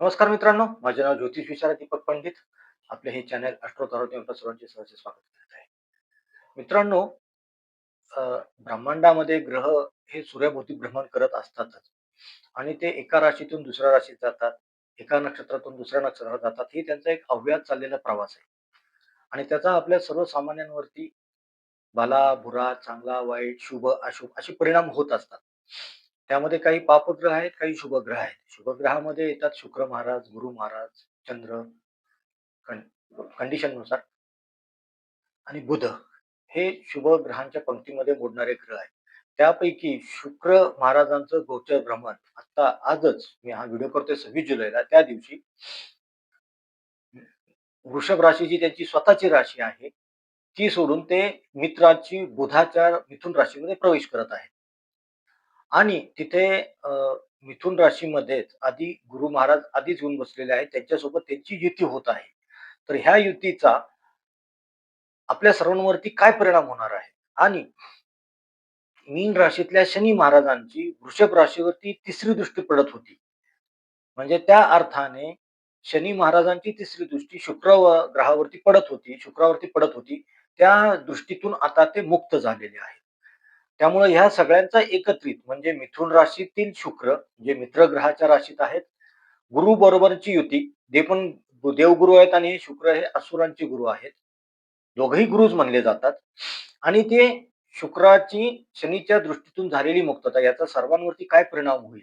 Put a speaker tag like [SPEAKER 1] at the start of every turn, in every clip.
[SPEAKER 1] नमस्कार मित्रांनो माझे नाव ज्योतिष विचार दीपक पंडित. आपले हे चॅनल अष्ट्रो आपल्या सर्वांचे सहज स्वागत करत आहे. मित्रांनो ब्रह्मांडामध्ये ग्रह हे सूर्याभोवती भ्रमण करत असतातच. आणि ते एका राशीतून दुसऱ्या राशीत जातात. एका नक्षत्रातून दुसऱ्या नक्षत्रात जातात. हे त्यांचा एक अव्यात चाललेला प्रवास आहे. आणि त्याचा आपल्या सर्वसामान्यांवरती भला भुरा चांगला वाईट शुभ अशुभ असे परिणाम होत असतात. त्यामध्ये काही पापग्रह आहेत काही शुभग्रह आहेत. शुभग्रहामध्ये येतात शुक्र महाराज गुरु महाराज चंद्र कंडिशननुसार आणि बुध. हे शुभ ग्रहांच्या पंक्तीमध्ये मोडणारे ग्रह आहेत. त्यापैकी शुक्र महाराजांचं गोचर भ्रमण आता आजच मी हा व्हिडिओ करतोय सव्वीस जुलैला. त्या दिवशी वृषभ राशी जी त्यांची स्वतःची राशी आहे. ती सोडून ते मित्राची बुधाच्या मिथुन राशीमध्ये प्रवेश करत आहेत. आणि तिथे अ, मिथुन राशीमध्येच आधी गुरु महाराज आधीच येऊन बसलेले आहेत. त्यांच्यासोबत त्यांची युती होत आहे. तर ह्या युतीचा आपल्या सर्वांवरती काय परिणाम होणार आहे? आणि मीन राशीतल्या शनी महाराजांची वृषभ राशीवरती तिसरी दृष्टी पडत होती. म्हणजे त्या अर्थाने शनी महाराजांची तिसरी दृष्टी शुक्र ग्रहावरती पडत होती शुक्रावरती पडत होती. त्या दृष्टीतून आता ते मुक्त झालेले आहेत. त्यामुळे ह्या सगळ्यांचा एकत्रित म्हणजे मिथुन राशीतील शुक्र जे मित्र ग्रहाच्या राशीत आहेत गुरु बरोबरची युती जे पण देवगुरु आहेत आणि हे शुक्र हे असुरांचे गुरु आहेत. दोघही गुरुज म्हणले जातात. आणि ते शुक्राची शनीच्या दृष्टीतून झालेली मुक्तता याचा सर्वांवरती काय परिणाम होईल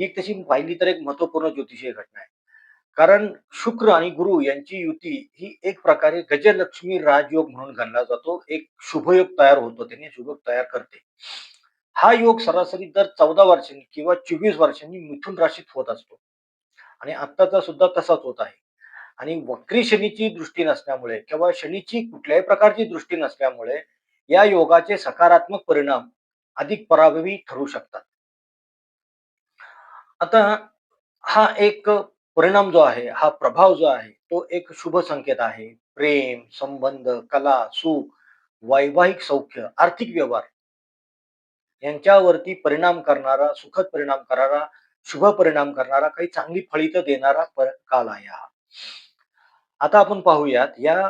[SPEAKER 1] ही तशी पाहिली तर एक महत्त्वपूर्ण ज्योतिषीय घटना आहे. कारण शुक्र आणि गुरु यांची युती ही एक प्रकारे गजलक्ष्मी राजयोग म्हणून गणला जातो. एक शुभयोग तयार होतो त्याने शुभयोग तयार करते. हा योग सरासरी दर चौदा वर्षांनी किंवा चोवीस वर्षांनी मिथुन राशीत होत असतो. आणि आत्ताचा सुद्धा तसाच होत आहे. आणि वक्री शनीची दृष्टी नसल्यामुळे किंवा शनीची कुठल्याही प्रकारची दृष्टी नसल्यामुळे या योगाचे सकारात्मक परिणाम अधिक प्रभावी ठरू शकतात. आता हा एक परिणाम जो आहे हा प्रभाव जो आहे तो एक शुभ संकेत आहे. प्रेम संबंध कला सुख वैवाहिक सौख्य आर्थिक व्यवहार यांच्यावरती परिणाम करणारा सुखद परिणाम करणारा शुभ परिणाम करणारा काही चांगली फळित देणारा काल आहे हा. आता आपण पाहूयात या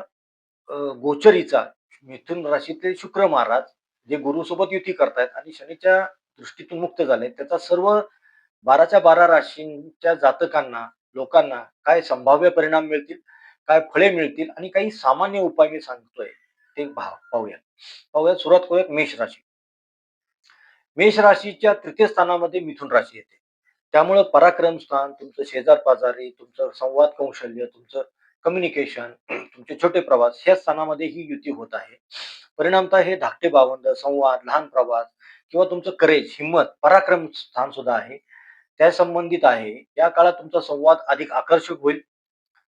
[SPEAKER 1] गोचरीचा मिथुन राशीतले शुक्र महाराज जे गुरुसोबत युती करतायत आणि शनीच्या दृष्टीतून मुक्त झाले त्याचा सर्व बाराच्या बारा राशींच्या जातकांना लोकांना काय संभाव्य परिणाम मिळतील काय फळे मिळतील आणि काही सामान्य उपाय मी सांगतोय ते पाहूया पाहूया सुरुवात करूया मेष राशी. मेष राशीच्या तृतीय स्थानामध्ये मिथुन राशी येते. त्यामुळं पराक्रम स्थान तुमचं शेजार पाजारी तुमचं संवाद कौशल्य तुमचं कम्युनिकेशन तुमचे छोटे प्रवास ह्या स्थानामध्ये ही युती होत आहे. परिणामतः हे धाकटे बावंड संवाद लहान प्रवास किंवा तुमचं करेज हिंमत पराक्रम स्थान सुद्धा आहे. त्या संबंधित आहे? या काळात तुमचा संवाद अधिक आकर्षक होईल.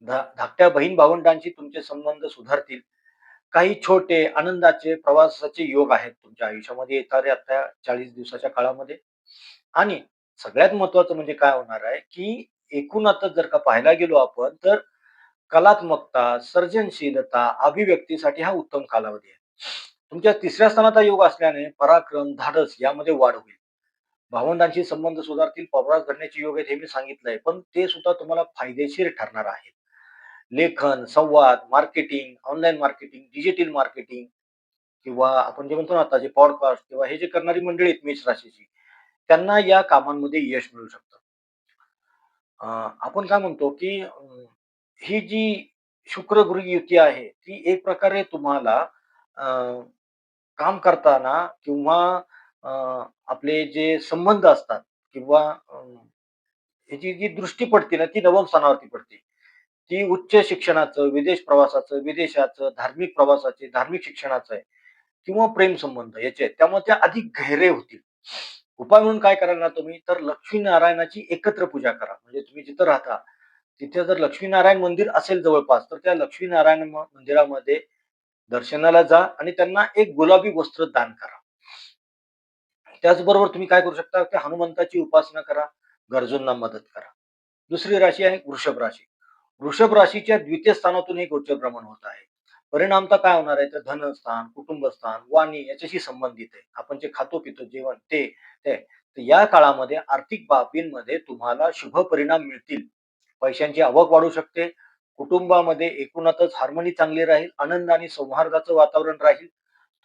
[SPEAKER 1] धा- धाकट्या बहीण भावंडांशी तुमचे संबंध सुधारतील. काही छोटे आनंदाचे प्रवासाचे योग आहेत तुमच्या आयुष्यामध्ये येणाऱ्या आता चाळीस दिवसाच्या काळामध्ये. आणि सगळ्यात महत्वाचं म्हणजे काय होणार आहे की एकूण आता जर का पाहायला गेलो आपण तर कलात्मकता सर्जनशीलता अभिव्यक्तीसाठी हा उत्तम कालावधी आहे. तुमच्या तिसऱ्या स्थानाचा योग असल्याने पराक्रम धाडस यामध्ये वाढ होईल. भावंडांशी संबंध सुधारतील प्रवास घडण्याचे योग आहेत हे मी सांगितलंय. पण ते सुद्धा तुम्हाला फायदेशीर ठरणार आहे लेखन संवाद marketing online marketing digital marketing किंवा आपण जे म्हणतो ना आता जे पॉडकास्ट किंवा हे जे करणारी मंडळी आहेत मेष राशीची त्यांना या कामांमध्ये यश मिळू शकतं. आपण काय म्हणतो की ही जी शुक्र गुरु युती आहे ती एक प्रकारे तुम्हाला अं, काम करताना किंवा आपले जे संबंध असतात किंवा अं, ह्याची जी दृष्टी पडते ना ती नवम स्थानावरती पडते. ती उच्च शिक्षणाचं विदेश प्रवासाचं विदेशाचं धार्मिक प्रवासाचे धार्मिक शिक्षणाचं आहे किंवा प्रेम संबंध याचे त्यामुळे त्या अधिक गहरे होतील. उपाय म्हणून काय कराल ना तुम्ही तर लक्ष्मीनारायणाची एकत्र पूजा करा. म्हणजे तुम्ही जिथं राहता तिथे जर लक्ष्मीनारायण मंदिर असेल जवळपास तर त्या लक्ष्मीनारायण मंदिरामध्ये दर्शनाला जा आणि त्यांना एक गुलाबी वस्त्र दान करा. त्याचबरोबर तुम्ही काय करू शकता की हनुमंताची उपासना करा गरजूंना मदत करा. दुसरी राशी आहे वृषभ राशी. वृषभ राशीच्या द्वितीय स्थानातून हे गोचर भ्रमण होत आहे. परिणामता काय होणार आहे? तर धनस्थान कुटुंबस्थान वाणी याच्याशी संबंधित आहे. आपण जे खातो पितो जेवण ते ते या काळामध्ये आर्थिक बाबींमध्ये तुम्हाला शुभ परिणाम मिळतील. पैशांची आवक वाढू शकते. कुटुंबामध्ये एकूणातच हार्मोनी चांगली राहील. आनंद आणि सौहार्दाचं वातावरण राहील.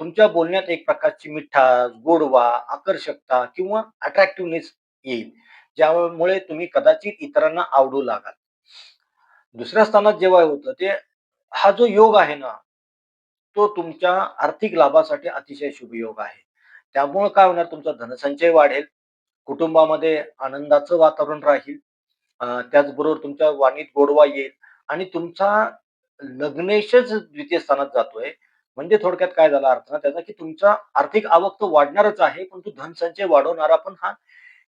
[SPEAKER 1] तुमच्या बोलण्यात एक प्रकारची मिठास गोडवा आकर्षकता किंवा अट्रॅक्टिव्हनेस येईल ज्यामुळे तुम्ही कदाचित इतरांना आवडू लागाल. दुसऱ्या स्थानात जेव्हा होतं ते हा जो योग आहे ना तो तुमच्या आर्थिक लाभासाठी अतिशय शुभ योग आहे. त्यामुळे काय होणार तुमचा धनसंचय वाढेल कुटुंबामध्ये आनंदाचं वातावरण राहील त्याचबरोबर तुमच्या वाणीत गोडवा येईल आणि तुमचा लग्नेशच द्वितीय स्थानात जातोय म्हणजे थोडक्यात काय झाला अर्थ त्याचा की तुमचा आर्थिक आवक तर वाढणारच आहे पण तो धनसंचय वाढवणारा पण हा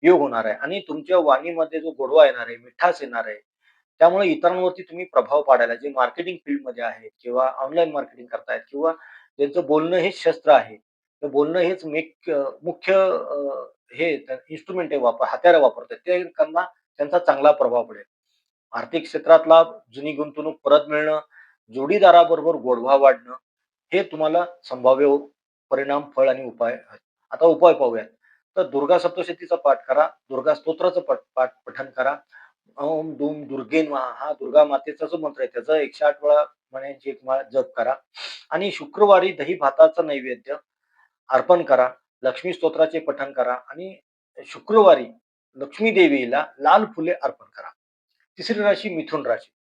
[SPEAKER 1] योग होणार आहे. आणि तुमच्या वाणीमध्ये जो गोडवा येणार आहे मिठास येणार आहे त्यामुळे इतरांवरती तुम्ही प्रभाव पाडायला जे मार्केटिंग फील्डमध्ये आहेत किंवा ऑनलाईन मार्केटिंग करतायत किंवा ज्यांचं बोलणं हेच शस्त्र आहे तर बोलणं हेच मेक मुख्य हे इन्स्ट्रुमेंट आहे वापर हत्यारं वापरतात ते त्यांना त्यांचा चांगला प्रभाव पडेल. आर्थिक क्षेत्रातला जुनी गुंतवणूक परत मिळणं जोडीदाराबरोबर गोडवा वाढणं हे तुम्हाला संभाव्य परिणाम फळ आणि उपाय आता उपाय पाहूयात. तर दुर्गा सप्तशतीचा पाठ करा दुर्गा स्तोत्राचं पाठ पठन करा. ओम दुम दुर्गेन नमः हा दुर्गा मातेचा जो मंत्र आहे त्याचा एकशे आठ वेळा म्हणायची एक माळ जप करा. आणि शुक्रवारी दही भाताचं नैवेद्य अर्पण करा लक्ष्मी स्तोत्राचे पठन करा आणि शुक्रवारी लक्ष्मी देवीला लाल फुले अर्पण करा. तिसरी राशी मिथुन राशी.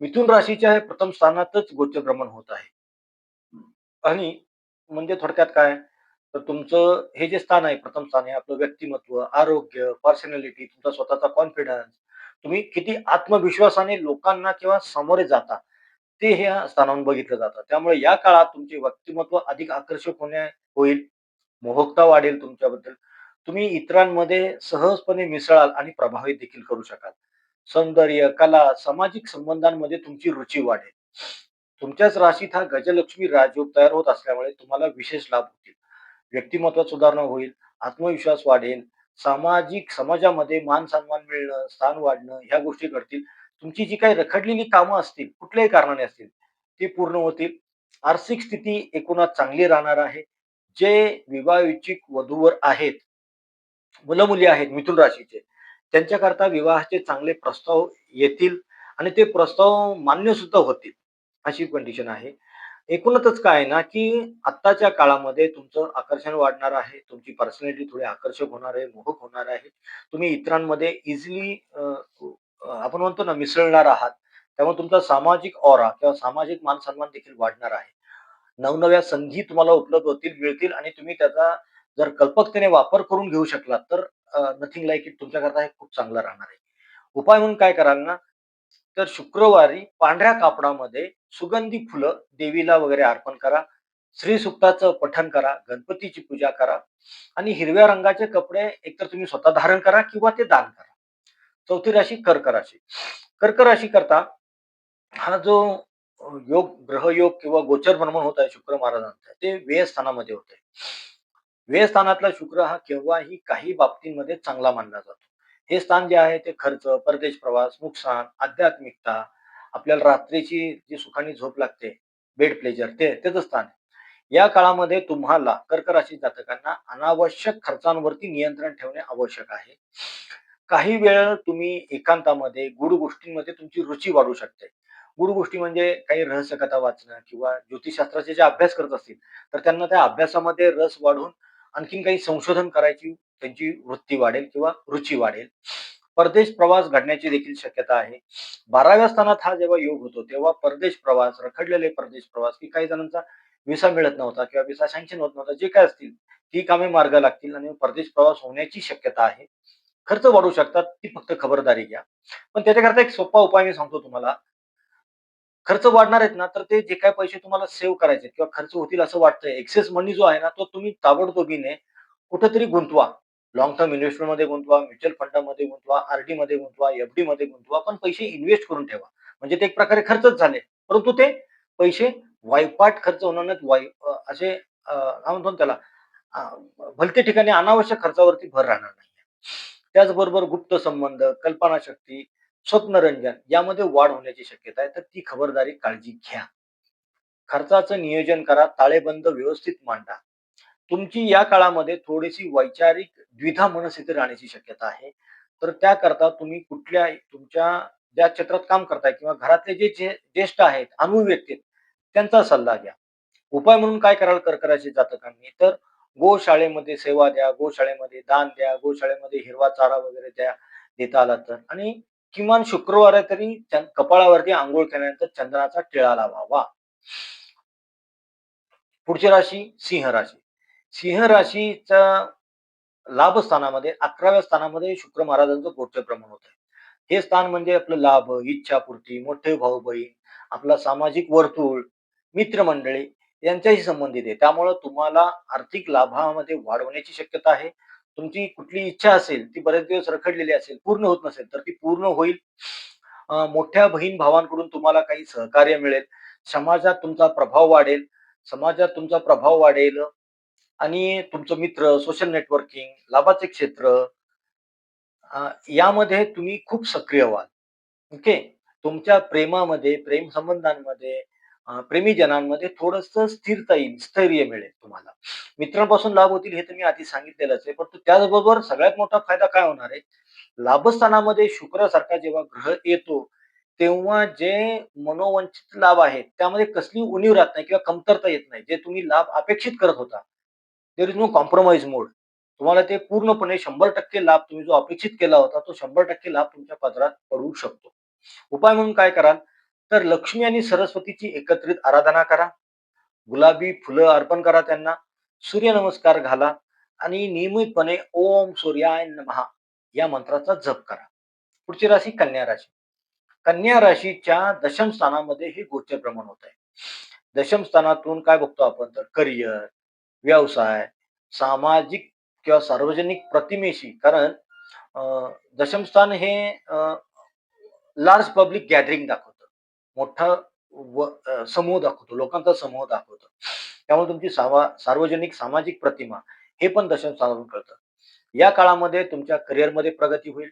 [SPEAKER 1] मिथुन राशीच्या हे प्रथम स्थानातच गोचर भ्रमण होत आहे. आणि म्हणजे थोडक्यात काय? तर तुमचं हे जे स्थान आहे प्रथम स्थान आहे आपलं व्यक्तिमत्व आरोग्य पर्सनॅलिटी तुमचा स्वतःचा कॉन्फिडन्स तुम्ही किती आत्मविश्वासाने लोकांना किंवा सामोरे जाता ते ह्या स्थानावरून बघितलं जातं. त्यामुळे या काळात तुमचे व्यक्तिमत्व अधिक आकर्षक होण्या होईल मोहकता वाढेल तुमच्याबद्दल. तुम्ही इतरांमध्ये सहजपणे मिसळाल आणि प्रभावित देखील करू शकाल. सौंदर्य कला सामाजिक संबंधांमध्ये तुमची रुची वाढेल. तुमच्याच राशीत हा गजलक्ष्मी राजयोग तयार होत असल्यामुळे तुम्हाला विशेष लाभ होतील. व्यक्तिमत्वात सुधारणा होईल आत्मविश्वास वाढेल सामाजिक समाजामध्ये मान सन्मान मिळणं स्थान वाढणं ह्या गोष्टी घडतील. तुमची जी काही रखडलेली कामं असतील कुठल्याही कारणाने असतील ती पूर्ण होतील. आर्थिक स्थिती एकूणात चांगली राहणार आहे. जे विवाह वधूवर आहेत मुलं मुली आहेत मिथुन राशीचे त्यांच्याकरता विवाहाचे चांगले प्रस्ताव येतील आणि ते प्रस्ताव मान्य सुद्धा होतील. अशी कंडिशन आहे. एकूणच काय आहे ना की आत्ताच्या काळामध्ये तुमचं आकर्षण वाढणार आहे. तुमची पर्सनॅलिटी थोडी आकर्षक होणार आहे मोहक होणार आहे. तुम्ही इतरांमध्ये इझिली आपण म्हणतो ना मिसळणार आहात. त्यामुळे तुमचा सामाजिक ऑरा किंवा सामाजिक मान सन्मान देखील वाढणार आहे. नवनव्या संधी तुम्हाला उपलब्ध होतील मिळतील आणि तुम्ही त्याचा जर कल्पकतेने वापर करून घेऊ शकलात तर नथिंग लाईक इट तुमच्याकरता हे खूप चांगलं राहणार आहे. उपाय म्हणून काय कराल ना तर शुक्रवारी पांढऱ्या कापडामध्ये सुगंधी फुलं देवीला वगैरे अर्पण करा. श्री सुक्ताचं पठण करा गणपतीची पूजा करा आणि हिरव्या रंगाचे कपडे एकतर तुम्ही स्वतः धारण करा किंवा ते दान करा. चौथी राशी कर्क राशी. कर्क राशी करता हा जो योग ग्रहयोग किंवा गोचर भ्रमण होत आहे शुक्र महाराजांचा ते व्ययस्थानामध्ये होत. आहे शुक्र हा केव्हाही काही बाबतींमध्ये चांगला मानला जातो. हे स्थान जे आहे ते खर्च परदेश प्रवास नुकसान आध्यात्मिकता आपल्याला रात्रीची जी सुखाने झोप लागते बेड प्लेजर ते त्याचं स्थान आहे. या काळामध्ये तुम्हाला कर्क राशी जातकांना अनावश्यक खर्चांवरती नियंत्रण ठेवणे आवश्यक आहे. काही वेळ तुम्ही एकांतामध्ये गुढ गोष्टींमध्ये तुमची रुची वाढू शकते. गुढ गोष्टी म्हणजे काही रहस्य कथा वाचणं किंवा ज्योतिषशास्त्राचे जे अभ्यास करत असतील तर त्यांना त्या अभ्यासामध्ये रस वाढून आणखीन काही संशोधन करायची त्यांची वृत्ती वाढेल किंवा रुची वाढेल. परदेश प्रवास घडण्याची देखील शक्यता आहे. बाराव्या स्थानात हा जेव्हा योग होतो तेव्हा परदेश प्रवास रखडलेले परदेश प्रवास की काही जणांचा विसा मिळत नव्हता किंवा विसा सँक्शन होत नव्हता जे काय असतील ती कामे मार्ग लागतील आणि परदेश प्रवास होण्याची शक्यता आहे. खर्च वाढू शकतात ती फक्त खबरदारी घ्या. पण त्याच्याकरता एक सोपा उपाय मी सांगतो तुम्हाला. खर्च वाढणार आहेत ना तर ते जे काय पैसे तुम्हाला सेव्ह करायचे किंवा खर्च होतील असं वाटतंय एक्सेस मनी जो आहे ना तो तुम्ही ताबडतोबीने कुठेतरी गुंतवा. लॉंग टर्म इन्व्हेस्टमेंटमध्ये गुंतवा म्युच्युअल फंडामध्ये गुंतवा आरडी मध्ये गुंतवा एफडी मध्ये गुंतवा पण पैसे इन्व्हेस्ट करून ठेवा. म्हणजे ते एक प्रकारे खर्चच झाले. परंतु ते पैसे वायपाट खर्च होणार नाहीत. वाय असे काय म्हणतो त्याला भलते ठिकाणी अनावश्यक खर्चावरती भर राहणार नाही त्याचबरोबर गुप्त संबंध कल्पनाशक्ती स्वप्नरंजन यामध्ये वाढ होण्याची शक्यता आहे. तर ती खबरदारी काळजी घ्या. खर्चाचं नियोजन करा. ताळेबंद व्यवस्थित मांडा. तुमची या काळामध्ये थोडीशी वैचारिक द्विधा मनस्थिती राहण्याची शक्यता आहे. तर त्याकरता तुम्ही कुठल्या तुमच्या ज्या क्षेत्रात काम करताय किंवा घरातले जे ज्येष्ठ आहेत अनुभवी व्यक्ती त्यांचा सल्ला घ्या. उपाय म्हणून काय कराल कर्क राशी जातकांनी तर गोशाळेमध्ये सेवा द्या गोशाळेमध्ये दान द्या गोशाळेमध्ये हिरवा चारा वगैरे द्या देता आला तर. आणि किमान शुक्रवार तरी कपाळावरती आंघोळ केल्यानंतर चंद्राचा टिळा लावावा. पुढची राशी सिंह राशी. सिंह राशीच्या लाभ स्थानामध्ये अकराव्या स्थानामध्ये शुक्र महाराजांचं गोचर प्रमाण होत. आहे हे स्थान म्हणजे आपलं लाभ इच्छापूर्ती मोठे भाऊ बहीण आपला सामाजिक वर्तुळ मित्रमंडळी यांच्याशी संबंधित आहे. त्यामुळं तुम्हाला आर्थिक लाभामध्ये वाढवण्याची शक्यता आहे. तुमची कुठली इच्छा असेल ती बरेच दिवस रखडलेली असेल पूर्ण होत नसेल तर ती पूर्ण होईल. मोठ्या बहीण भावांकडून तुम्हाला काही सहकार्य मिळेल. समाजात तुमचा प्रभाव वाढेल. समाजात तुमचा प्रभाव वाढेल. आणि तुमचं मित्र सोशल नेटवर्किंग लाभाचे क्षेत्र यामध्ये तुम्ही खूप सक्रिय व्हाल. ओके तुमच्या प्रेमामध्ये प्रेम संबंधांमध्ये प्रेमीजनांमध्ये थोडस स्थिरता येईल स्थैर्य मिळेल तुम्हाला. मित्रांपासून लाभ होतील हे तुम्ही आधी सांगितलेलंच आहे परंतु त्याचबरोबर सगळ्यात मोठा फायदा काय होणार आहे? लाभस्थानामध्ये शुक्रासारखा जेव्हा ग्रह येतो तेव्हा जे मनोवंचित लाभ आहेत त्यामध्ये कसली उणीव राहत नाही किंवा कमतरता येत नाही जे तुम्ही लाभ अपेक्षित करत होता there is no compromise mode तुम्हाला ते पूर्णपणे शंभर टक्के लाभ तुम्ही जो अपेक्षित केला होता तो शंभर टक्के लाभ तुमच्या पदरात पडू शकतो. उपाय म्हणून काय कराल? तर लक्ष्मी आणि सरस्वतीची एकत्रित आराधना करा. गुलाबी फुलं अर्पण करा त्यांना. सूर्यनमस्कार घाला आणि नियमितपणे ओम सूर्याय महा या मंत्राचा जप करा. पुढची राशी कन्या राशी. कन्या राशीच्या दशम स्थानामध्ये हे गोचर प्रमाण होत आहे दशम स्थानातून काय बघतो आपण तर? करिअर व्यवसाय सामाजिक किंवा सार्वजनिक प्रतिमेशी. कारण दशमस्थान दशम स्थान हे लार्ज पब्लिक गॅदरिंग दाखवतं. मोठा व समूह दाखवतो. लोकांचा समूह दाखवतो. त्यामुळे तुमची सावा सार्वजनिक सामाजिक प्रतिमा हे पण दशम कळतं. या काळामध्ये तुमच्या करिअरमध्ये प्रगती होईल.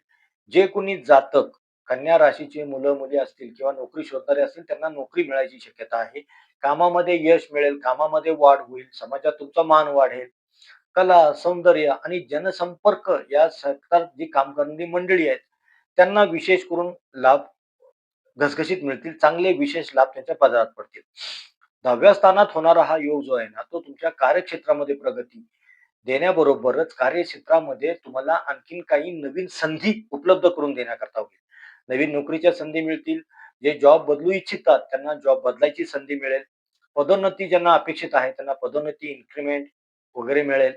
[SPEAKER 1] जे कोणी जातक कन्या राशीचे मुलं मुली असतील किंवा नोकरी शोधणारे असतील त्यांना नोकरी मिळायची शक्यता आहे. कामामध्ये यश मिळेल कामामध्ये वाढ होईल समाजात तुमचा मान वाढेल. कला सौंदर्य आणि जनसंपर्क या क्षेत्रात जी काम करणारी मंडळी आहेत त्यांना विशेष करून लाभ घसघशीत मिळतील चांगले विशेष लाभ त्यांच्या पदरात पडतील. दहाव्या स्थानात होणारा हा योग जो आहे ना तो तुमच्या कार्यक्षेत्रामध्ये प्रगती देण्याबरोबरच कार्यक्षेत्रामध्ये तुम्हाला आणखीन काही नवीन संधी उपलब्ध करून देण्याकरता होईल. नवीन नोकरीच्या संधी मिळतील. जे जॉब बदलू इच्छितात त्यांना जॉब बदलायची संधी मिळेल. पदोन्नती ज्यांना अपेक्षित आहे त्यांना पदोन्नती इन्क्रीमेंट वगैरे मिळेल.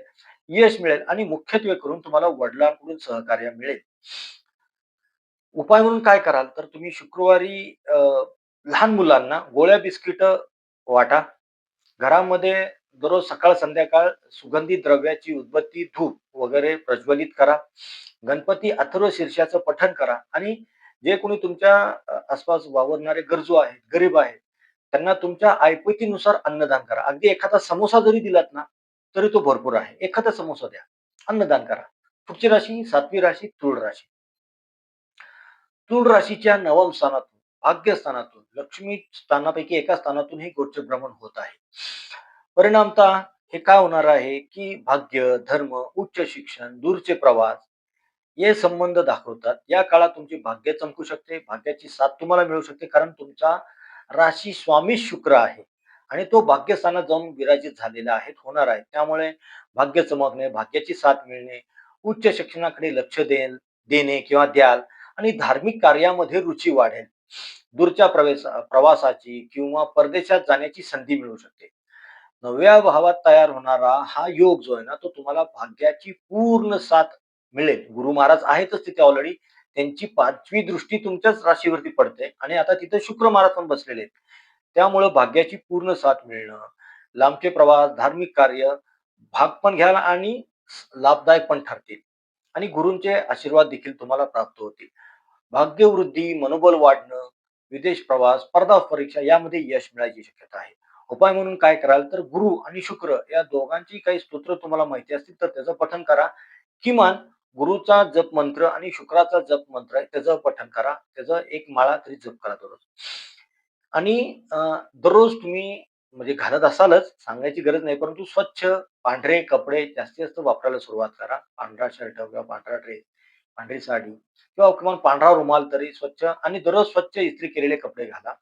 [SPEAKER 1] यश मिळेल आणि मुख्यत्वे करून तुम्हाला वडिलांकडून सहकार्य मिळेल. उपाय म्हणून काय कराल? तर तुम्ही शुक्रवारी अं, लहान मुलांना गोळ्या बिस्किट वाटा. घरामध्ये दररोज सकाळ संध्याकाळ सुगंधी द्रव्याची उदबत्ती धूप वगैरे प्रज्वलित करा. गणपती अथर्व शीर्षाचं पठण करा आणि जे कोणी तुमच्या आसपास वावरणारे गरजू आहेत गरीब आहेत त्यांना तुमच्या ऐपतीनुसार अन्नदान करा. अगदी एखादा समोसा जरी दिलात ना तरी तो भरपूर आहे. एखादा समोसा द्या अन्नदान करा. पुढची राशी सातवी राशी तुळ राशी. तुळ राशीच्या नवम स्थानातून भाग्यस्थानातून लक्ष्मी स्थानापैकी एका स्थानातून हे गोचर भ्रमण होत आहे. परिणामतः हे काय होणार आहे? की भाग्य धर्म उच्च शिक्षण दूरचे प्रवास हे संबंध दाखवतात. या काळात तुमची भाग्य चमकू शकते. भाग्याची साथ तुम्हाला मिळू शकते कारण तुमचा राशी स्वामी शुक्र आहे. आणि तो भाग्यस्थानात जाऊन विराजित झालेला आहे होणार आहे. त्यामुळे भाग्य चमकणे भाग्याची साथ मिळणे उच्च शिक्षणाकडे लक्ष दे देणे किंवा द्याल आणि धार्मिक कार्यामध्ये रुची वाढेल. दूरच्या प्रवेश प्रवासाची किंवा परदेशात जाण्याची संधी मिळू शकते. नव्या भावात तयार होणारा हा योग जो आहे ना तो तुम्हाला भाग्याची पूर्ण साथ मिळेल. गुरु महाराज आहेतच तिथे ऑलरेडी त्यांची पाचवी दृष्टी तुमच्याच राशीवरती पडते. आणि आता तिथे शुक्र महाराज पण बसलेले आहेत. त्यामुळं भाग्याची पूर्ण साथ मिळणं लांबचे प्रवास धार्मिक कार्य भाग पण घ्याल आणि लाभदायक पण ठरतील. आणि गुरूंचे आशीर्वाद देखील तुम्हाला प्राप्त होतील. भाग्यवृद्धी मनोबल वाढणं विदेश प्रवास स्पर्धा परीक्षा यामध्ये यश मिळायची शक्यता आहे. उपाय म्हणून काय कराल तर गुरु आणि शुक्र या दोघांची काही स्तोत्र तुम्हाला माहिती असतील तर त्याचं पठन करा. किमान गुरुचा जप मंत्र आणि शुक्राचा जप मंत्र आहे त्याचं पठण करा. त्याचं एक माळा तरी जप करा दररोज. आणि दररोज तुम्ही म्हणजे घालत असालच सांगायची गरज नाही परंतु स्वच्छ पांढरे कपडे जास्तीत जास्त वापरायला सुरुवात करा. पांढरा शर्ट किंवा पांढरा ड्रेस पांढरी साडी किंवा किमान पांढरा रुमाल तरी स्वच्छ आणि दररोज स्वच्छ इस्त्री केलेले कपडे घाला.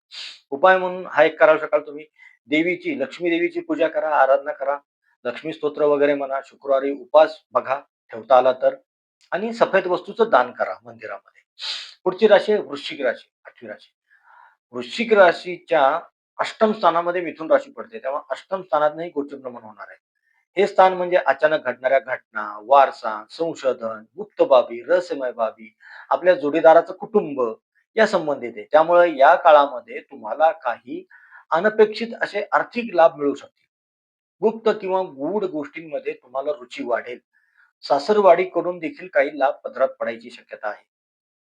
[SPEAKER 1] उपाय म्हणून हा एक करायला शकाल तुम्ही. देवीची लक्ष्मी देवीची पूजा करा आराधना करा. लक्ष्मी स्तोत्र वगैरे म्हणा शुक्रवारी उपास बघा ठेवता आला तर. आणि सफेद वस्तूचं दान करा मंदिरामध्ये. पुढची राशी आहे वृश्चिक राशी आठवी राशी. वृश्चिक राशीच्या अष्टम स्थानामध्ये मिथुन राशी पडते. तेव्हा अष्टम स्थानातही गोचरभ्रमण होणार आहे. हे स्थान म्हणजे अचानक घडणाऱ्या घटना वारसा संशोधन गुप्त बाबी रहस्यमय बाबी आपल्या जोडीदाराचं कुटुंब या संबंधित आहे. त्यामुळे या काळामध्ये तुम्हाला काही अनपेक्षित असे आर्थिक लाभ मिळू शकतील. गुप्त किंवा गूढ गोष्टींमध्ये तुम्हाला रुची वाढेल. सासरवाडीकडून देखील काही लाभ पदरात पडायची शक्यता आहे.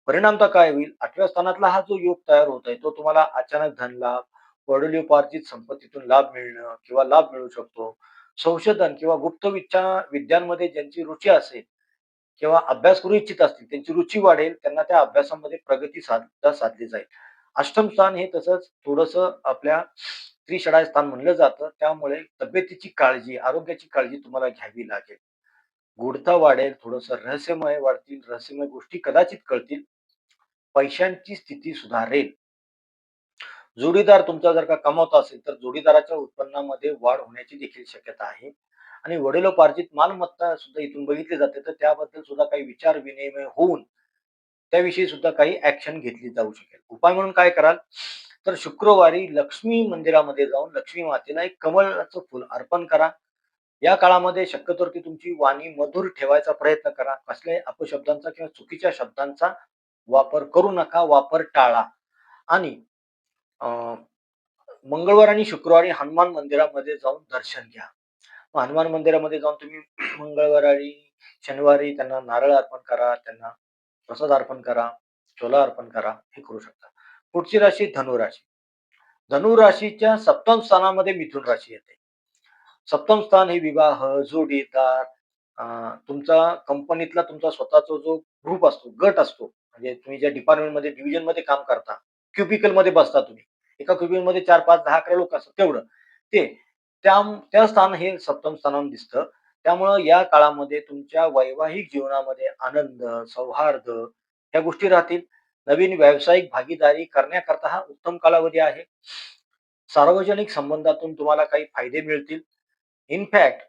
[SPEAKER 1] परिणामता काय होईल? आठव्या स्थानातला हा जो योग तयार होत आहे तो तुम्हाला अचानक धन लाभ वडिलोपार्जित संपत्तीतून लाभ मिळणं किंवा लाभ मिळू शकतो. संशोधन किंवा गुप्त विद्या विद्यांमध्ये ज्यांची रुची असेल किंवा अभ्यास करू इच्छित असतील त्यांची रुची वाढेल त्यांना त्या अभ्यासामध्ये प्रगती साधता साधली जाईल. अष्टम स्थान हे तसंच थोडस आपल्या त्रिषडाय स्थान म्हणलं जातं. त्यामुळे तब्येतीची काळजी आरोग्याची काळजी तुम्हाला घ्यावी लागेल. गूढता वाढेल थोडस रहस्यमय वाढतील रहस्यमय गोष्टी कदाचित कळतील. पैशांची स्थिती सुधारेल. जोडीदार तुमचा जर का कमवत असेल तर जोडीदाराच्या उत्पन्नामध्ये वाढ होण्याची देखील शक्यता आहे. आणि वडिलोपार्जित मालमत्ता सुद्धा इथून बघितली जाते तर त्याबद्दल सुद्धा काही विचार विनिमय होऊन त्याविषयी सुद्धा काही ऍक्शन घेतली जाऊ शकेल. उपाय म्हणून काय कराल? तर शुक्रवारी लक्ष्मी मंदिरामध्ये जाऊन लक्ष्मी मातेला एक कमळाचं फुल अर्पण करा. या काळामध्ये शक्यतो की तुमची वाणी मधुर ठेवायचा प्रयत्न करा. कसल्याही अपशब्दांचा किंवा चुकीच्या शब्दांचा वापर करू नका वापर टाळा. आणि अं, मंगळवार आणि शुक्रवारी हनुमान मंदिरामध्ये जाऊन दर्शन घ्या. हनुमान मंदिरामध्ये जाऊन तुम्ही मंगळवारी शनिवारी त्यांना नारळ अर्पण करा त्यांना प्रसाद अर्पण करा चोला अर्पण करा हे करू शकता. पुढची राशी धनुराशी धनुराशीच्या सप्तम स्थानामध्ये मिथुन राशी येते. सप्तम स्थान हे विवाह जोडीदार तुमचा कंपनीतला तुमचा स्वतःचा जो ग्रुप असतो गट असतो म्हणजे तुम्ही ज्या डिपार्टमेंटमध्ये डिव्हिजनमध्ये काम करता क्युबिकलमध्ये बसता तुम्ही. एका क्युबिकलमध्ये चार पाच दहा अकरा लोक असतात तेवढं. ते त्या त्या स्थान हे सप्तम स्थानावर दिसतं. त्यामुळं या काळामध्ये तुमच्या वैवाहिक जीवनामध्ये आनंद सौहार्द ह्या गोष्टी राहतील. नवीन व्यावसायिक भागीदारी करण्याकरता हा उत्तम कालावधी आहे. सार्वजनिक संबंधातून तुम्हाला काही फायदे मिळतील. इनफॅक्ट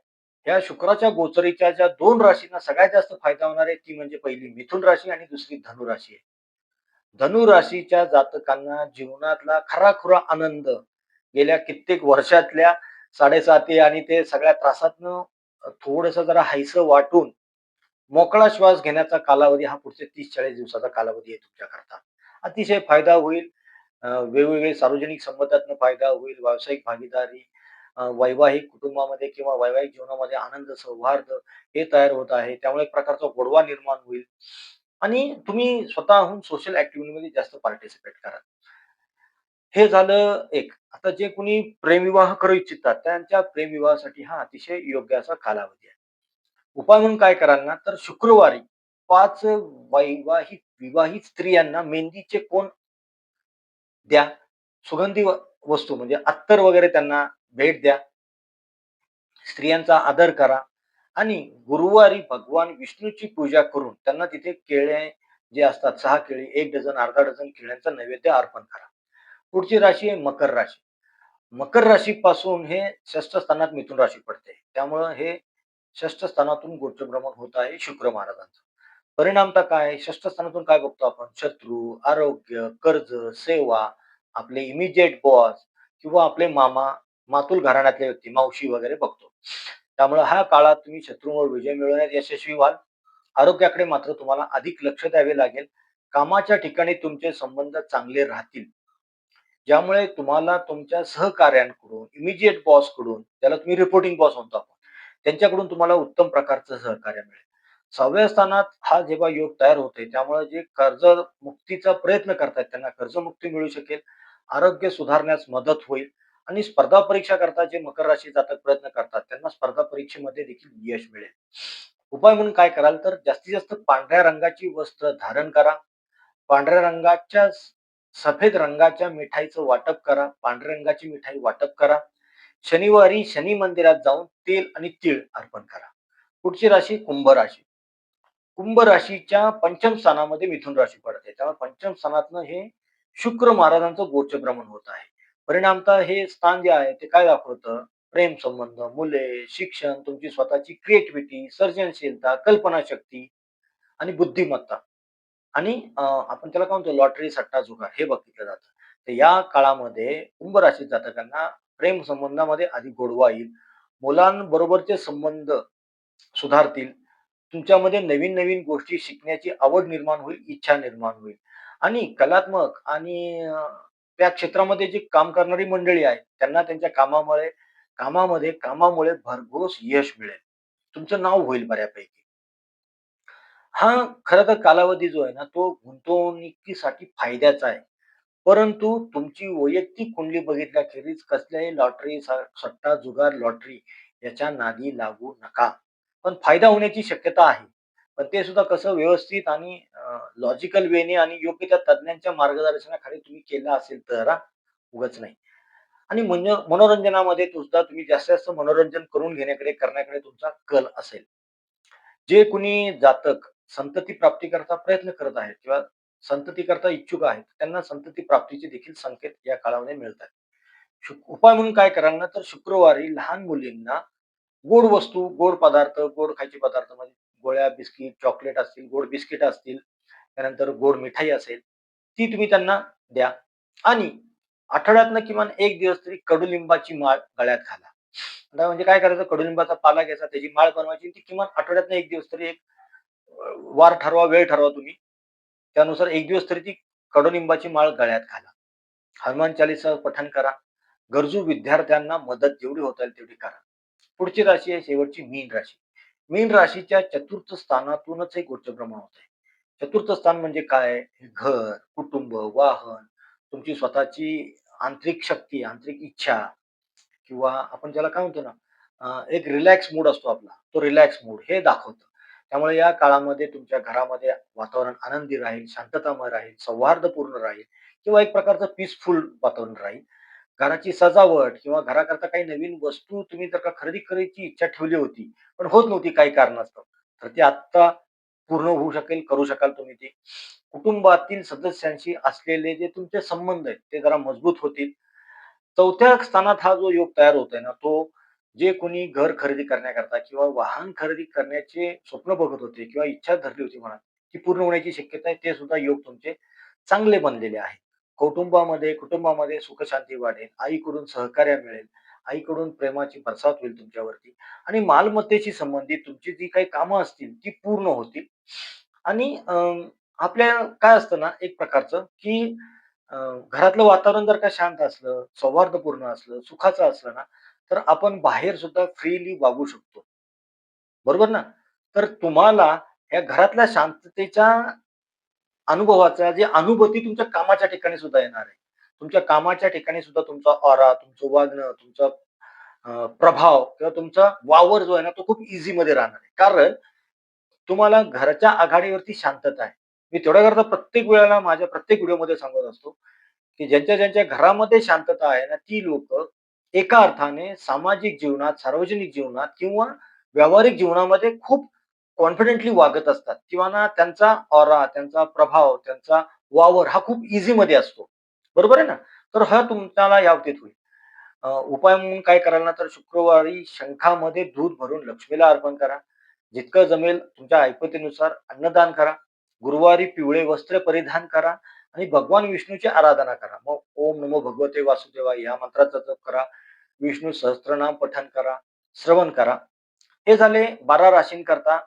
[SPEAKER 1] या शुक्राच्या गोचरीच्या ज्या दोन राशींना सगळ्यात जास्त फायदा होणार आहे ती म्हणजे पहिली मिथुन राशी आणि दुसरी धनु राशी आहे. धनु राशीच्या जातकांना जीवनातला खराखुरा आनंद गेल्या कित्येक वर्षातल्या साडेसाती आणि ते सगळ्या त्रासातनं थोडस जरा हायस वाटून मोकळा श्वास घेण्याचा कालावधी हा पुढचे तीस चाळीस दिवसाचा कालावधी आहे तुमच्याकरता. अतिशय फायदा होईल. वेगवेगळे सार्वजनिक संबंधातनं फायदा होईल. व्यावसायिक भागीदारी वैवाहिक कुटुंबामध्ये किंवा वैवाहिक जीवनामध्ये आनंद सौहार्द हे तयार होत आहे. त्यामुळे एक प्रकारचा गोडवा निर्माण होईल. आणि तुम्ही स्वतःहून सोशल ऍक्टिव्हिटीमध्ये जास्त पार्टिसिपेट करा हे झालं एक. आता जे कुणी प्रेमविवाह करू इच्छितात त्यांच्या प्रेमविवाहासाठी हा अतिशय योग्य असा कालावधी आहे. उपाय म्हणून काय कराल ना तर शुक्रवारी पाच वैवाहिक विवाहित स्त्रियांना मेहंदीचे कोण द्या? सुगंधी वस्तू म्हणजे अत्तर वगैरे त्यांना भेट द्या. स्त्रियांचा आदर करा आणि गुरुवारी भगवान विष्णूची पूजा करून त्यांना तिथे केळे जे असतात सहा केळी एक डझन अर्धा डझन केळ्यांचा नैवेद्य अर्पण करा. पुढची राशी आहे मकर राशी. मकर राशीपासून हे षष्ठ स्थानात मिथुन राशी पडते. त्यामुळं हे षष्ठ स्थानातून गोचरभ्रमण होत आहे शुक्र महाराजांचं. परिणामता काय षष्ठ स्थानातून काय बघतो आपण? शत्रू आरोग्य कर्ज सेवा आपले इमिजिएट बॉस किंवा आपले मामा मातुल घराण्यातले व्यक्ती मावशी वगैरे बघतो. त्यामुळे हा काळात तुम्ही शत्रूंवर विजय मिळवण्यात यशस्वी व्हाल. आरोग्याकडे मात्र तुम्हाला अधिक लक्ष द्यावे लागेल. कामाच्या ठिकाणी तुमचे संबंध चांगले राहतील. ज्यामुळे तुम्हाला तुमच्या सहकार्यांकडून इमिजिएट बॉसकडून त्याला तुम्ही रिपोर्टिंग बॉस म्हणतो आपण त्यांच्याकडून तुम्हाला उत्तम प्रकारचं सहकार्य मिळेल. सहाव्या स्थानात हा जेव्हा योग तयार होते त्यामुळे जे कर्ज मुक्तीचा प्रयत्न करतात त्यांना कर्जमुक्ती मिळू शकेल. आरोग्य सुधारण्यास मदत होईल. आणि स्पर्धा परीक्षा करता जे मकर राशी जातक प्रयत्न करतात त्यांना स्पर्धा परीक्षेमध्ये देखील यश मिळेल. उपाय म्हणून काय कराल तर जास्तीत जास्त पांढऱ्या रंगाची वस्त्र धारण करा. पांढऱ्या रंगाच्या सफेद रंगाच्या मिठाईचं वाटप करा. पांढऱ्या रंगाची मिठाई वाटप करा. शनिवारी शनी मंदिरात जाऊन तेल आणि तीळ अर्पण करा. पुढची राशी कुंभ राशी. कुंभ राशीच्या पंचम स्थानामध्ये मिथुन राशी पडते. त्यामुळे पंचम स्थानातनं हे शुक्र महाराजांचं गोचर भ्रमण होत आहे. परिणामतः हे स्थान जे आहे ते काय दाखवतं? प्रेम संबंध मुले शिक्षण तुमची स्वतःची क्रिएटिव्हिटी सर्जनशीलता कल्पनाशक्ती आणि बुद्धिमत्ता. आणि आपण त्याला काय म्हणतो? लॉटरी सट्टा जुगार हे बघितलं जातं. तर या काळामध्ये कुंभ राशीत जातकांना प्रेम संबंधामध्ये अधिक गोडवा येईल. मुलांबरोबरचे संबंध सुधारतील. तुमच्यामध्ये नवीन नवीन गोष्टी शिकण्याची आवड निर्माण होईल इच्छा निर्माण होईल. आणि कलात्मक आणि त्या क्षेत्रामध्ये जी काम करणारी मंडळी आहे त्यांना त्यांच्या कामामुळे कामामध्ये कामामुळे भरघोस यश मिळेल. तुमचं नाव होईल बऱ्यापैकी. हा खर तर कालावधी जो आहे ना तो गुंतवणुकीसाठी फायद्याचा आहे. परंतु तुमची वैयक्तिक कुंडली बघितल्याखेरीज कसल्याही लॉटरी सट्टा जुगार लॉटरी याच्या नादी लागू नका. पण फायदा होण्याची शक्यता आहे. पण ते सुद्धा कसं व्यवस्थित आणि लॉजिकल वेने आणि योग्य त्या तज्ञांच्या मार्गदर्शनाखाली तुम्ही केलं असेल तर उगच उगाच नाही. आणि म्हणजे मनोरंजनामध्ये सुद्धा तुम्ही जास्तीत जास्त मनोरंजन करून घेण्याकडे करण्याकडे तुमचा कल असेल. जे कुणी जातक संतती प्राप्ती करता प्रयत्न करत आहेत किंवा संतती करता इच्छुक आहेत त्यांना संतती प्राप्तीचे देखील संकेत या काळामध्ये मिळतात. उपाय म्हणून काय कराल ना तर शुक्रवारी लहान मुलींना गोड वस्तू गोड पदार्थ गोड खायचे पदार्थ म्हणजे गोळ्या बिस्किट चॉकलेट असतील गोड बिस्किट असतील त्यानंतर गोड मिठाई असेल ती तुम्ही त्यांना द्या. आणि आठवड्यातनं किमान एक दिवस तरी कडुलिंबाची माळ गळ्यात घाला. आता म्हणजे काय करायचं? कडुलिंबाचा पाला घ्यायचा त्याची माळ बनवायची ती किमान आठवड्यातनं एक दिवस तरी एक वार ठरवा वेळ ठरवा तुम्ही. त्यानुसार एक दिवस तरी ती कडुलिंबाची माळ गळ्यात घाला. हनुमान चालीसा पठण करा. गरजू विद्यार्थ्यांना मदत जेवढी होता येईल तेवढी करा. पुढची राशी आहे शेवटची मीन राशी. मीन राशीच्या चतुर्थ स्थानातूनच एक गोचर भ्रमण होत आहे चतुर्थ स्थान म्हणजे काय? घर कुटुंब वाहन तुमची स्वतःची आंतरिक शक्ती आंतरिक इच्छा किंवा आपण ज्याला काय म्हणतो ना एक रिलॅक्स मूड असतो आपला. तो रिलॅक्स मूड हे दाखवतं. त्यामुळे या काळामध्ये तुमच्या घरामध्ये वातावरण आनंदी राहील शांततामय राहील सौहार्दपूर्ण राहील किंवा एक प्रकारचं पीसफुल वातावरण राहील. घराची सजावट किंवा घराकरता काही नवीन वस्तू तुम्ही जर का खरेदी करायची इच्छा ठेवली होती पण होत नव्हती काही कारणास्तव तर ते आत्ता पूर्ण होऊ शकेल करू शकाल तुम्ही ते. कुटुंबातील सदस्यांशी असलेले जे तुमचे संबंध आहेत ते जरा मजबूत होतील. चौथ्या स्थानात हा जो योग तयार होतोय ना तो जे कोणी घर खरेदी करण्याकरता किंवा वाहन खरेदी करण्याचे स्वप्न बघत होते किंवा इच्छा धरली होती म्हणा ती पूर्ण होण्याची शक्यता आहे ते सुद्धा योग तुमचे चांगले बनलेले आहेत. कौटुंबामध्ये कुटुंबामध्ये सुखशांती वाढेल आईकडून सहकार्य मिळेल आईकडून प्रेमाची बरसात होईल तुमच्यावरती आणि मालमत्तेशी संबंधित तुमची जी काही कामं असतील ती पूर्ण होतील. आणि अं, आपल्या काय असतं ना एक प्रकारचं की अं, घरातलं वातावरण जर का शांत असलं सौहार्दपूर्ण असलं सुखाचं असलं ना तर आपण बाहेर सुद्धा फ्रीली वागू शकतो. बरोबर ना? तर तुम्हाला या घरातल्या शांततेच्या अनुभवाचा जे अनुभूती तुमच्या कामाच्या ठिकाणी सुद्धा येणार आहे. तुमच्या कामाच्या ठिकाणी सुद्धा तुमचा ऑरा तुमचं वागणं तुमचा प्रभाव किंवा तुमचा वावर जो आहे ना तो खूप इझी मध्ये राहणार आहे. कारण तुम्हाला घराच्या आघाडीवरती शांतता आहे. मी तेवढ्या करता प्रत्येक वेळेला माझ्या प्रत्येक व्हिडिओमध्ये सांगत असतो की ज्यांच्या ज्यांच्या घरामध्ये शांतता आहे ना ती लोक एका अर्थाने सामाजिक जीवनात सार्वजनिक जीवनात किंवा व्यावहारिक जीवनामध्ये खूप कॉन्फिडेंटली वागत असतात. किंवा ना त्यांचा ऑरा त्यांचा प्रभाव त्यांचा वावर हा खूप इझी मध्ये असतो. बरोबर आहे ना? तर हा तुमच्याला यावतीत होईल. उपाय म्हणून काय कराल ना तर शुक्रवारी शंखामध्ये दूध भरून लक्ष्मीला अर्पण करा. जितकं जमेल तुमच्या ऐपतीनुसार अन्नदान करा. गुरुवारी पिवळे वस्त्र परिधान करा आणि भगवान विष्णूची आराधना करा. मग ओम नमो भगवते वासुदेवा या मंत्राचा जप करा. विष्णू सहस्त्रनाम पठण करा. श्रवण करा. हे झाले बारा राशींकरता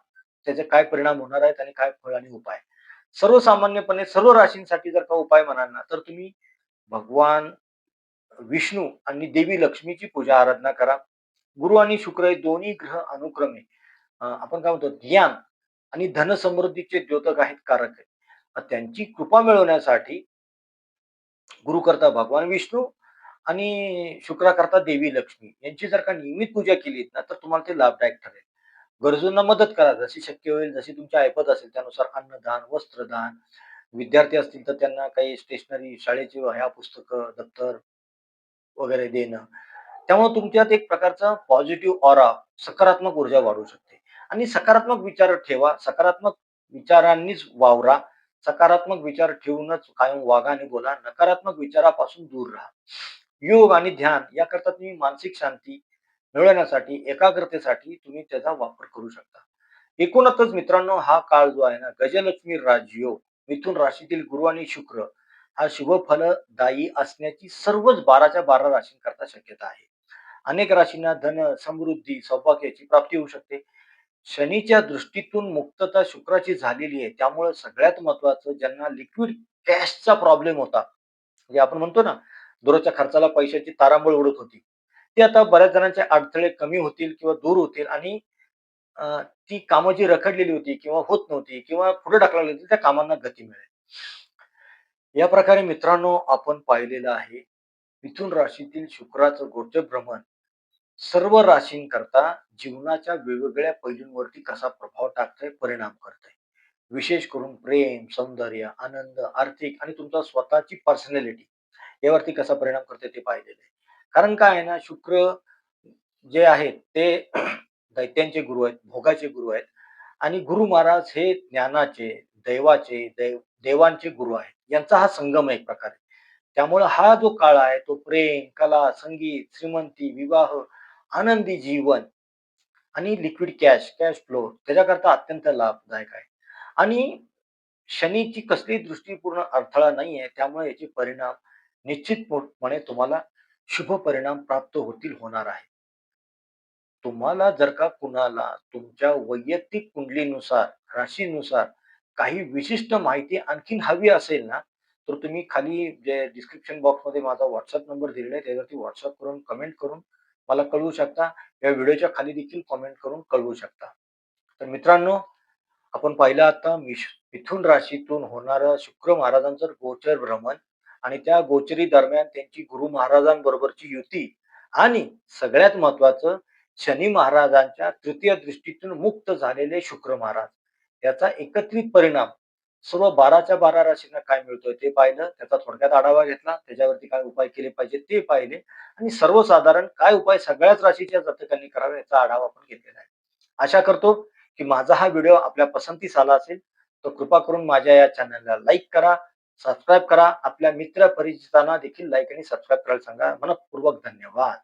[SPEAKER 1] त्याचे काय परिणाम होणार आहेत आणि काय फळ आणि उपाय? सर्वसामान्यपणे सर्व राशींसाठी जर का उपाय म्हणाल ना तर तुम्ही भगवान विष्णू आणि देवी लक्ष्मीची पूजा आराधना करा. गुरु आणि शुक्र हे दोन्ही ग्रह अनुक्रमे आपण काय म्हणतो ज्ञान आणि धनसमृद्धीचे द्योतक आहेत कारक आहेत. त्यांची कृपा मिळवण्यासाठी गुरु करता भगवान विष्णू आणि शुक्राकरता देवी लक्ष्मी यांची जर का नियमित पूजा केली ना तर तुम्हाला ते लाभदायक ठरेल. गरजूंना मदत करा. जशी शक्य होईल जशी तुमची ऐपत असेल त्यानुसार अन्नदान वस्त्रदान. विद्यार्थी असतील तर त्यांना काही स्टेशनरी शाळेची ह्या पुस्तकं दप्तर वगैरे देणं. त्यामुळे तुमच्यात एक प्रकारचा पॉझिटिव्ह ऑरा सकारात्मक ऊर्जा वाढू शकते. आणि सकारात्मक विचार ठेवा. सकारात्मक विचारांनीच वावरा. सकारात्मक विचार ठेवूनच कायम वागा आणि बोला. नकारात्मक विचारापासून दूर राहा. योग आणि ध्यान याकरता तुम्ही मानसिक शांती मिळवण्यासाठी एकाग्रतेसाठी तुम्ही त्याचा वापर करू शकता. एकूणच मित्रांनो हा काळ जो आहे ना गजलक्ष्मी राजयोग मिथुन राशीतील गुरु आणि शुक्र हा शुभफलदायी असण्याची सर्वच बाराच्या बारा राशींकरता शक्यता आहे. अनेक राशींना धन समृद्धी सौभाग्याची प्राप्ती होऊ शकते. शनीच्या दृष्टीतून मुक्तता शुक्राची झालेली आहे. त्यामुळे सगळ्यात महत्वाचं ज्यांना लिक्विड कॅशचा प्रॉब्लेम होता म्हणजे आपण म्हणतो ना दररोजच्या खर्चाला पैशाची तारांबळ उडत होती ते आता बऱ्याच जणांचे अडथळे कमी होतील किंवा दूर होतील आणि अं, ती कामं जी रखडलेली होती किंवा होत नव्हती किंवा पुढे ढकलली होती त्या कामांना गती मिळेल. या प्रकारे मित्रांनो आपण पाहिलेलं आहे मिथुन राशीतील शुक्राचं गोचर भ्रमण सर्व राशींकरता जीवनाच्या वेगवेगळ्या पैलूंवरती कसा प्रभाव टाकतोय परिणाम करतोय. विशेष करून प्रेम सौंदर्य आनंद आर्थिक आणि तुमचा स्वतःची पर्सनॅलिटी यावरती कसा परिणाम करते ते पाहिलेलं आहे. कारण काय आहे ना शुक्र जे आहेत ते दैत्यांचे गुरु आहेत भोगाचे गुरु आहेत. आणि गुरु महाराज हे ज्ञानाचे दैवाचे देव देवांचे गुरु आहेत. यांचा हा संगम आहे एक प्रकारे. त्यामुळे हा जो काळ आहे तो प्रेम कला संगीत श्रीमंती विवाह आनंदी जीवन आणि लिक्विड कॅश कॅश फ्लो त्याच्याकरता अत्यंत लाभदायक आहे. आणि शनीची कसली दृष्टीपूर्ण अडथळा नाही आहे त्यामुळे याचे परिणाम निश्चितपणे तुम्हाला शुभ परिणाम प्राप्त होतील होणार आहे. तुम्हाला जर का कुणाला तुमच्या वैयक्तिक कुंडलीनुसार राशीनुसार काही विशिष्ट माहिती आणखीन हवी असेल ना तर तुम्ही खाली जे डिस्क्रिप्शन बॉक्समध्ये माझा व्हॉट्सअप नंबर दिलेला आहे त्याच्यावरती व्हॉट्सअप करून कमेंट करून मला कळवू शकता. या व्हिडिओच्या खाली देखील कमेंट करून कळवू शकता. तर मित्रांनो आपण पाहिलं आता मिश मिथुन राशीतून होणारं शुक्र महाराजांचं गोचर भ्रमण. आणि त्या गोचरी दरम्यान त्यांची गुरु महाराजांबरोबरची युती. आणि सगळ्यात महत्वाचं शनी महाराजांच्या तृतीय दृष्टीतून मुक्त झालेले शुक्र महाराज. याचा एकत्रित परिणाम सर्व बाराच्या बारा राशींना काय मिळतोय ते पाहिलं त्याचा थोडक्यात आढावा घेतला त्याच्यावरती काय उपाय केले पाहिजे ते पाहिले आणि सर्वसाधारण काय उपाय सगळ्याच राशीच्या जातकांनी करावे याचा आढावा आपण घेतलेला आहे. आशा करतो की माझा हा व्हिडिओ आपल्या पसंतीस आला असेल तर कृपा करून माझ्या या चॅनलला लाईक करा सबस्क्राईब करा. आपल्या मित्र परिचितांना देखील लाईक आणि सबस्क्राईब करायला सांगा. मनपूर्वक धन्यवाद.